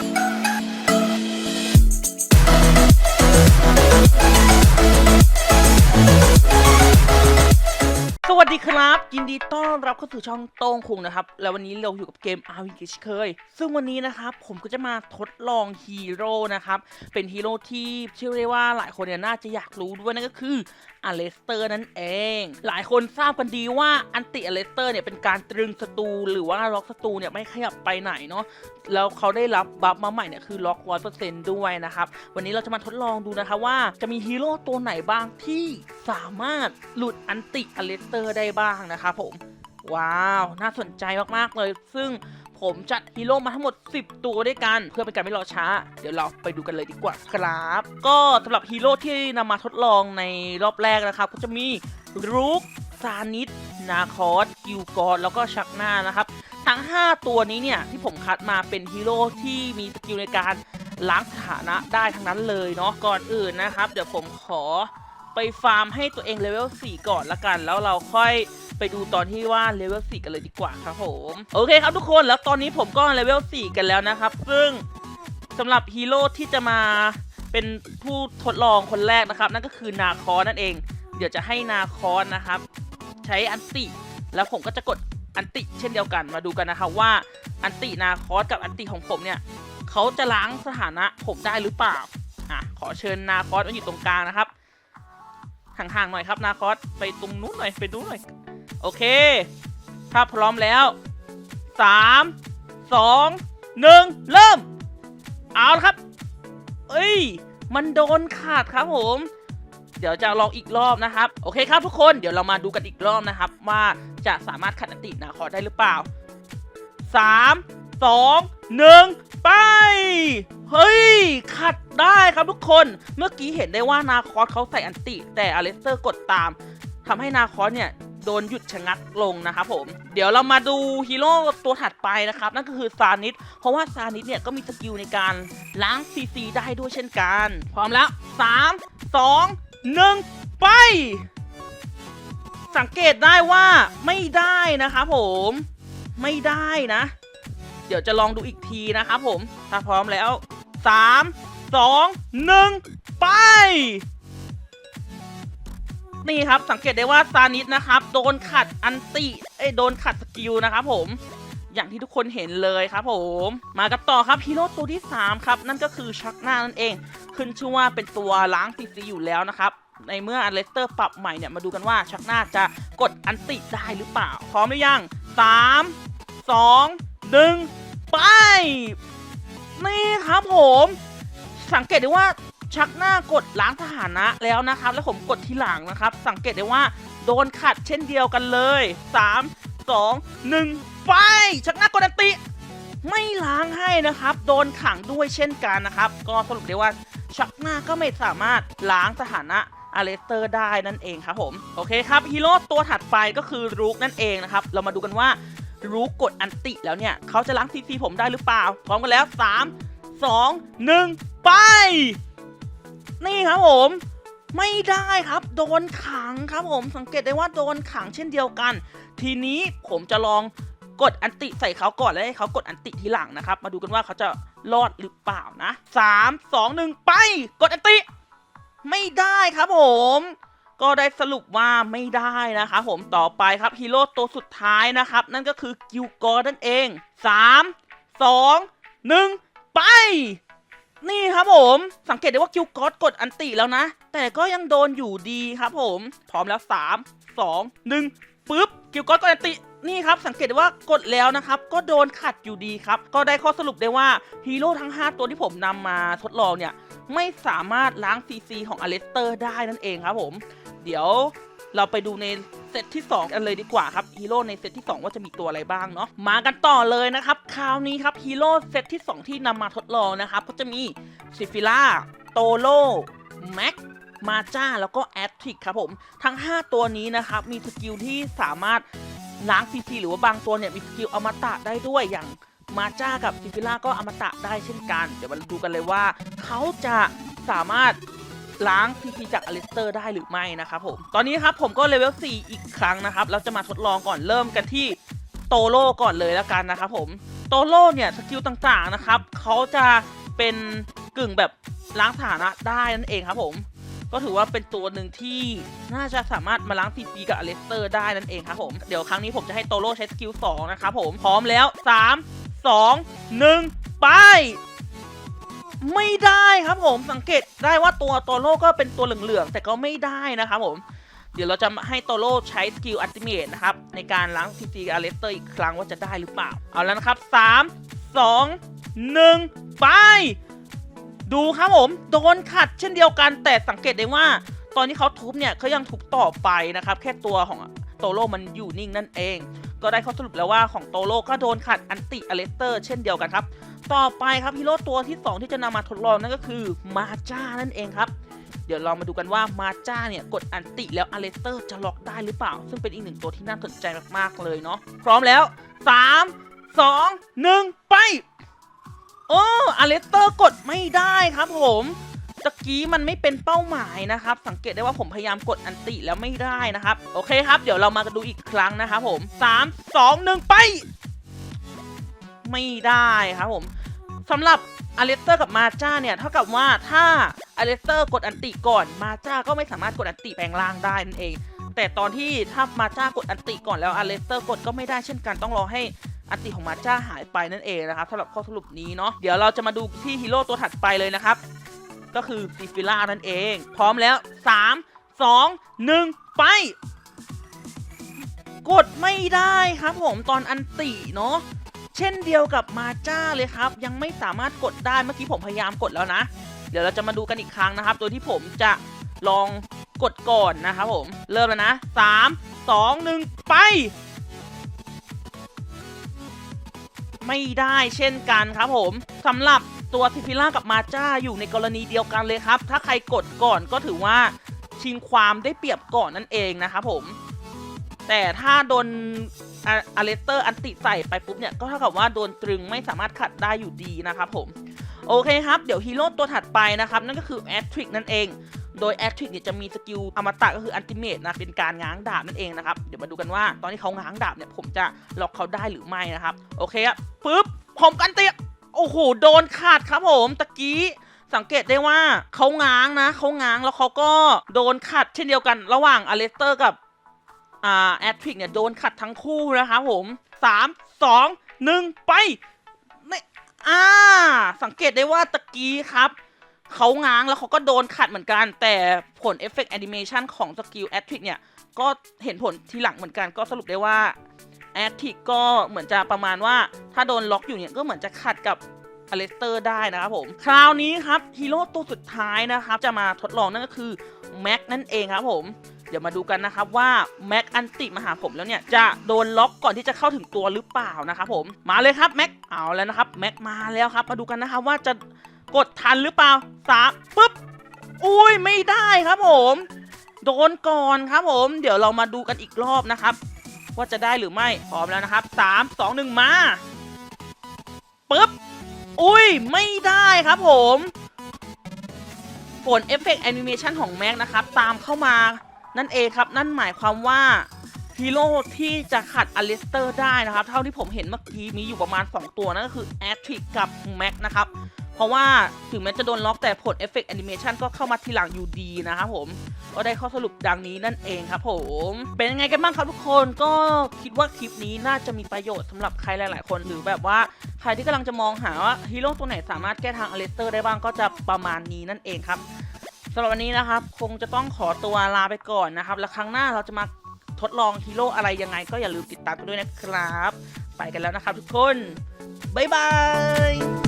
ส ครับ ยินดีต้อนรับเข้าสู่ช่องโต้งคุงนะครับ แล้ววันนี้เราอยู่กับเกม r v กิชเคย ซึ่งวันนี้นะครับผมก็จะมาทดลองฮีโร่นะครับ เป็นฮีโร่ที่เชื่อได้ว่าหลายคนเนี่ยน่าจะอยากรู้ด้วยนั่นก็คืออเลสเตอร์นั่นเอง หลายคนทราบกันดีว่าอันติอเลสเตอร์เนี่ยเป็นการตรึงศัตรูหรือว่าล็อกศัตรูเนี่ยไม่ขยับไปไหนเนาะ แล้วเขาได้รับบัฟมาใหม่เนี่ยคือล็อกร้อยเปอร์เซนต์ด้วยนะครับ วันนี้เราจะมาทดลองดูนะคะว่าจะมีฮีโร่ตัวไหนบ้างที่สามารถหลุดอันติอเลสเตอร์ได้บ้างนะครับผม ว้าว น่าสนใจมาก ๆ เลย ซึ่งผมจัดฮีโร่มาทั้งหมด 10 ตัวด้วยกัน เพื่อเป็นการไม่รอช้า เดี๋ยวเราไปดูกันเลยดีกว่าครับ ก็สำหรับฮีโร่ที่นำมาทดลองในรอบแรกนะครับ ก็จะมีรูกซานิสนาคอสกิลกอดแล้วก็ชักหน้านะครับ ทั้ง 5 ตัวนี้เนี่ย ที่ผมคัดมาเป็นฮีโร่ที่มีสกิลในการล้างสถานะได้ทั้งนั้นเลยเนาะก่อนอื่นนะครับ เดี๋ยวผมขอ ไปฟาร์มให้ตัวเองเลเวล4ก่อนละกัน แล้วเราค่อยไปดูตอนที่ว่าเลเวล4กันเลยดีกว่าครับผมโอเคครับทุกคนแล้วตอนนี้ผมก็เลเวล4กันแล้วนะครับ ซึ่งสำหรับฮีโร่ที่จะมาเป็นผู้ทดลองคนแรกนะครับ นั่นก็คือนาคอนั่นเอง เดี๋ยวจะให้นาคอสนะครับ ใช้อันติ แล้วผมก็จะกดอันติเช่นเดียวกันมาดูกันนะครับว่าอันตินาคอสกับอันติของผมเนี่ยเขาจะล้างสถานะผมได้หรือเปล่าอะขอเชิญนาคอสมาอยู่ตรงกลางนะครับ ห่างๆหน่อยครับนาคอสไปตรงนู้นหน่อยไปดูหน่อย โอเค ถ้าพร้อมแล้วสามสองหนึ่งเริ่ม เอาละครับ เอ้ย มันโดนขาดครับผม เดี๋ยวจะลองอีกรอบนะครับ โอเคครับทุกคนเดี๋ยวเรามาดูกันอีกรอบนะครับ ว่าจะสามารถขัดอันตินาคอสได้หรือเปล่า3 2 1ไป เฮ้ย ขัด ได้ครับทุกคน เมื่อกี้เห็นได้ว่านาคอสเขาใส่อันติ แต่อเลสเตอร์กดตามทำให้นาคอสเนี่ยโดนหยุดชะงักลงนะครับผม เดี๋ยวเรามาดูฮีโร่ตัวถัดไปนะครับ นั่นก็คือซานิสเพราะว่าซานิสเนี่ยก็มีสกิลในการล้างซีซีได้ด้วยเช่นกัน พร้อมแล้ว 3 2 1 ไป สังเกตได้ว่าไม่ได้นะครับผมไม่ได้นะ เดี๋ยวจะลองดูอีกทีนะครับผม ถ้าพร้อมแล้ว 3 2 1 ไป นี่ครับสังเกตได้ว่าซานิสนะครับ โดนขัดอันติเอ้โดนขัดสกิลนะครับผมอย่างที่ทุกคนเห็นเลยครับผม มากันต่อครับฮีโร่ตัวที่ 3 ครับ นั่นก็คือชักหน้านั่นเอง ขึ้นชื่อว่าเป็นตัวล้างซีซีอยู่แล้วนะครับ ในเมื่ออเลสเตอร์ปรับใหม่เนี่ย มาดูกันว่าชักหน้าจะกดอันติได้หรือเปล่า พร้อมหรือยัง 3 2 1 ไป นี่ครับผม สังเกตได้ว่าชักหน้ากดล้างสถานะแล้วนะครับ แล้วผมกดทีหลังนะครับ สังเกตได้ว่าโดนขัดเช่นเดียวกันเลย 3 2 1 ไป ชักหน้ากดอันติ ไม่ล้างให้นะครับ โดนขังด้วยเช่นกันนะครับ ก็สรุปได้ว่าชักหน้าก็ไม่สามารถล้างสถานะอาเลสเตอร์ได้นั่นเองครับผมโอเคครับฮีโร่ตัวถัดไปก็คือรูกนั่นเองนะครับ เรามาดูกันว่ารูกกดอันติแล้วเนี่ย เขาจะล้างซีซีผมได้หรือเปล่า พร้อมกันแล้ว 3 2 1 ไป นี่ครับผม ไม่ได้ครับโดนขังครับผมสังเกตได้ว่าโดนขังเช่นเดียวกัน ทีนี้ผมจะลองกดอันติใส่เขาก่อนแล้วให้เขากดอันติทีหลังนะครับ มาดูกันว่าเขาจะรอดหรือเปล่านะสามสองหนึ่งไป กดอันติ ไม่ได้ครับผม ก็ได้สรุปว่าไม่ได้นะครับผมต่อไปครับฮีโร่ตัวสุดท้ายนะครับ นั่นก็คือกิวกอร์นั่นเองสามสองหนึ่ง ไป นี่ครับผม สังเกตได้ว่ากิวกอดกดอันติแล้วนะ แต่ก็ยังโดนอยู่ดีครับผม พร้อมแล้ว 3 2 1ปึ๊บกิวกอดกดอันตินี่ครับ สังเกตได้ว่ากดแล้วนะครับ ก็โดนขัดอยู่ดีครับ ก็ได้ข้อสรุปได้ว่าฮีโร่ทั้ง 5 ตัวที่ผมนำมาทดลองเนี่ย ไม่สามารถล้างซีซีของอเลสเตอร์ได้นั่นเองครับผม เดี๋ยวเราไปดูใน เซตที่ 2 กันเลยดีกว่าครับฮีโร่ในเซตที่ 2 ว่าจะมีตัวอะไรบ้างเนาะมากันต่อเลยนะครับคราวนี้ครับฮีโร่เซตที่ 2 ที่นำมาทดลองนะครับก็จะมีซิฟิล่าโตโลแม็กมาจ้าแล้วก็แอตทริกครับผม ทั้ง 5 ตัวนี้นะครับมีสกิลที่สามารถล้างซีซีหรือว่าบางตัวเนี่ยมีสกิลอมตะได้ด้วยอย่างมาจ้ากับซิฟิล่าก็อมตะได้เช่นกัน เดี๋ยวมาดูกันเลยว่า เขาจะสามารถ ล้างพีพีจากอลิสเตอร์ได้หรือไม่นะครับผมตอนนี้ครับผมก็เลเวล4อีกครั้งนะครับเราจะมาทดลองก่อนเริ่มกันที่โตโร่ก่อนเลยแล้วกันนะครับผมโตโร่เนี่ยสกิลต่างๆนะครับเขาจะเป็นกึ่งแบบล้างฐานะได้นั่นเองครับผมก็ถือว่าเป็นตัวหนึ่งที่น่าจะสามารถมาล้างซีปีกับอเลสเตอร์ได้นั่นเองครับผมเดี๋ยวครั้งนี้ผมจะให้โตโร่ใช้สกิล2นะครับผมพร้อมแล้ว 3 2 1 ไป ไม่ได้ครับผมสังเกตได้ว่าตัวโตโร่ก็เป็นตัวเหลืองๆแต่ก็ไม่ได้นะครับผมเดี๋ยวเราจะให้โตโร่ใช้สกิลอัลติเมทนะครับ ในการล้างซีปีกับอเลสเตอร์อีกครั้งว่าจะได้หรือเปล่า เอาแล้วนะครับ 3 2 1 ไป ดูครับผม โดนขัดเช่นเดียวกันแต่สังเกตได้ว่า ตอนที่เขาทุบเนี่ยเขายังทุบต่อไปนะครับ แค่ตัวของโตโร่มันอยู่นิ่งนั่นเอง ก็ได้ข้อสรุปแล้วว่าของโตโร่ก็โดนขัดอันติอเลสเตอร์เช่นเดียวกันครับ ต่อไปครับฮีโร่ตัวที่ 2 ที่จะนำมาทดลองนั่นก็คือมาจ้านั่นเองครับ เดี๋ยวเรามาดูกันว่ามาจ้าเนี่ยกดอันติแล้วอเลสเตอร์จะล็อกได้หรือเปล่า ซึ่งเป็นอีกหนึ่งตัวที่น่าสนใจมากๆเลยเนาะพร้อมแล้ว 3 2 1 ไปโอ้อเลสเตอร์กดไม่ได้ครับผมตะกี้มันไม่เป็นเป้าหมายนะครับ สังเกตได้ว่าผมพยายามกดอันติแล้วไม่ได้นะครับ โอเคครับ เดี๋ยวเรามาดูอีกครั้งนะครับผม 3 2 1 ไป ไม่ได้ครับผมสำหรับอเลสเตอร์กับมาจ้าเนี่ย เท่ากับว่าถ้าอเลสเตอร์กดอันติก่อนมาจ้าก็ไม่สามารถกดอันติแปลงร่างได้นั่นเอง แต่ตอนที่ถ้ามาจ้ากดอันติก่อนแล้วอเลสเตอร์กดก็ไม่ได้เช่นกันต้องรอให้อันติของมาจ้าหายไปนั่นเองนะครับสำหรับข้อสรุปนี้เนาะเดี๋ยวเราจะมาดูที่ฮีโร่ตัวถัดไปเลยนะครับ ก็คือซิฟิล่านั่นเอง พร้อมแล้ว 3 2 1 ไป กดไม่ได้ครับผมตอนอันติเนาะ เช่นเดียวกับมาจ้าเลยครับ ยังไม่สามารถกดได้เมื่อกี้ผมพยายามกดแล้วนะ เดี๋ยวเราจะมาดูกันอีกครั้งนะครับ โดยที่ผมจะลองกดก่อนนะครับผม เริ่มแล้วนะ 3 2 1 ไป ไม่ได้เช่นกันครับผมสำหรับตัวซิฟิล่ากับมาจ้าอยู่ในกรณีเดียวกันเลยครับ ถ้าใครกดก่อนก็ถือว่าชิงความได้เปรียบก่อนนั่นเองนะครับผม แต่ถ้าโดน อะเลสเตอร์อันติใส่ไปปุ๊บเนี่ยก็เท่ากับว่าโดนตรึงไม่สามารถขัดได้อยู่ดีนะครับผมโอเคครับ เดี๋ยวฮีโร่ตัวถัดไปนะครับ นั่นก็คือแอตทริกนั่นเอง โดยแอตทริกเนี่ยจะมีสกิลอมตะก็คืออันติเมตนะเป็นการง้างดาบนั่นเองนะครับ เดี๋ยวมาดูกันว่า ตอนที่เขาง้างดาบเนี่ยผมจะล็อกเขาได้หรือไม่นะครับ โอเคครับปึ๊บผมกันเตียโอ้โหโดนขาดครับผมตะกี้สังเกตได้ว่าเขาง้างนะเขาง้างแล้วเขาก็โดนขัดเช่นเดียวกันระหว่างอเลสเตอร์กับ อ่าแอตทริกเนี่ยโดนขัดทั้งคู่นะครับผมสามสองหนึ่งไปไม่อ่า สังเกตได้ว่าตะกี้ครับเขาง้างแล้วเขาก็โดนขัดเหมือนกัน แต่ผลเอฟเฟกต์แอนิเมชันของสกิลแอตทริกเนี่ย ก็เห็นผลทีหลังเหมือนกัน ก็สรุปได้ว่าแอตทริกก็เหมือนจะประมาณว่า ถ้าโดนล็อกอยู่เนี่ย ก็เหมือนจะขัดกับอเลสเตอร์ได้นะครับผม คราวนี้ครับฮีโร่ตัวสุดท้ายนะครับ จะมาทดลองนั่นก็คือแม็กนั่นเองครับผม เดี๋ยวมาดูกันนะครับว่าแม็กอันติมาหาผมแล้วเนี่ยจะโดนล็อกก่อนที่จะเข้าถึงตัวหรือเปล่านะครับผมมาเลยครับแม็กเอาแล้วนะครับแม็กมาแล้วครับ มาดูกันนะครับว่าจะกดทันหรือเปล่าสามปุ๊บอุ้ยไม่ได้ครับผม โดนก่อนครับผม เดี๋ยวเรามาดูกันอีกรอบนะครับ ว่าจะได้หรือไม่พร้อมแล้วนะครับสามสองหนึ่งมาปึ๊บอุ้ยไม่ได้ครับผมผลเอฟเฟกต์แอนิเมชันของแม็กนะครับ ตามเข้ามา นั่นเองครับ นั่นหมายความว่าฮีโร่ที่จะขัดอลิสเตอร์ได้นะครับ เท่าที่ผมเห็นเมื่อกี้มีอยู่ประมาณ 2 ตัว นั่นก็คือแอตริกกับแม็กนะครับ เพราะว่าถึงแม้จะโดนล็อกแต่ผลเอฟเฟกต์แอนิเมชันก็เข้ามาทีหลังอยู่ดีนะครับผม ก็ได้ข้อสรุปดังนี้นั่นเองครับผม เป็นยังไงกันบ้างครับทุกคนก็คิดว่าคลิปนี้น่าจะมีประโยชน์สำหรับใครหลาย ๆ คนหรือแบบว่าใครที่กำลังจะมองหาว่าฮีโร่ตัวไหนสามารถแก้ทางอเลสเตอร์ได้บ้างก็จะประมาณนี้นั่นเองครับ สำหรับวันนี้นะครับ คงจะต้องขอตัวลาไปก่อนนะครับ แล้วครั้งหน้าเราจะมาทดลองฮีโร่อะไรยังไง ก็อย่าลืมติดตามกันด้วยนะครับ ไปกันแล้วนะครับทุกคน บ๊ายบาย